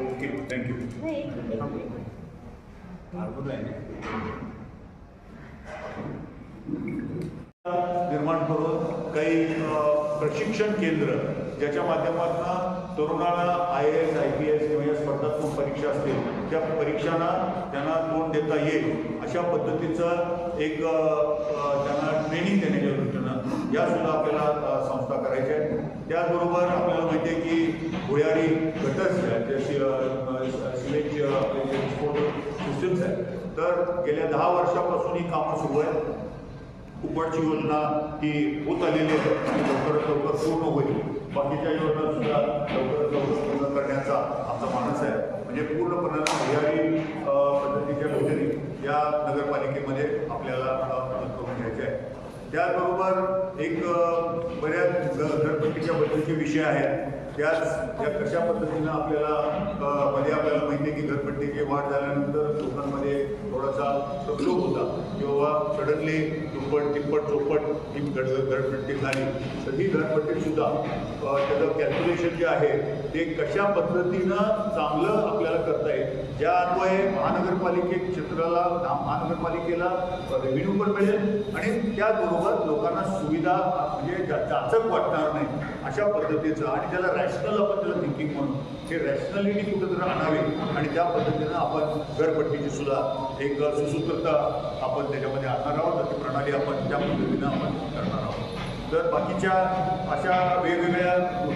Okay thank you निर्माण करून काही प्रशिक्षण केंद्र ज्याच्या माध्यमातून तरुणाला I A S I P S किंवा या स्पर्धात्मक परीक्षा असतील त्या परीक्षांना त्यांना तोंड देता येईल. अशा पद्धतीचं एक त्यांना ट्रेनिंग देणे या सुद्धा आपल्याला संस्था करायच्या आहेत त्याचबरोबर आपल्याला माहिती आहे की भुयारी गटर्स जे आहेत सिमेंटचे आपले जे स्फोट सिस्टम्स आहेत तर गेल्या दहा वर्षापासून ही कामं सुरू आहेत. कुपडची योजना ही होत आलेली आहे आणि लवकरात लवकर पूर्ण होईल. बाकीच्या योजना सुद्धा लवकरात लवकर पूर्ण करण्याचा आमचा मानस आहे. म्हणजे पूर्णपणे भुयारी पद्धतीच्या योजने या नगरपालिकेमध्ये आपल्याला अ, मदत करून घ्यायच्या आहे त्याचबरोबर एक बऱ्याच घ- घरपट्टीच्या बद्दलचे विषय आहेत. त्याच त्या कशा पद्धतीनं आपल्याला सांगितले की घरपट्टीची वाढ झाल्यानंतर लोकांमध्ये थोडासा संक्षोभ होता किंवा सडनली दुप्पट तिप्पट चौपट ही घड घरपट्टी झाली. तर ही घरपट्टी सुद्धा त्याचं कॅल्क्युलेशन जे आहे ते कशा पद्धतीनं चांगलं आपल्याला करता येईल? ज्या अन्वये महानगरपालिके क्षेत्राला महानगरपालिकेला रेव्हेन्यू पण मिळेल आणि त्याचबरोबर लोकांना सुविधा म्हणजे जाचक वाटणार नाही. अशा पद्धतीचं आणि त्याला रॅशनल आपण त्याला थिंकिंग म्हणून हे रॅशनॅलिटी कुठंतरी आणावी आणि त्या पद्धतीनं आपण घरपट्टीची सुद्धा एक सुसूत्रता आपण त्याच्यामध्ये आणणार आहोत. त्याची प्रणाली आपण त्या पद्धतीनं आपण करणार आहोत. तर बाकीच्या अशा वेगवेगळ्या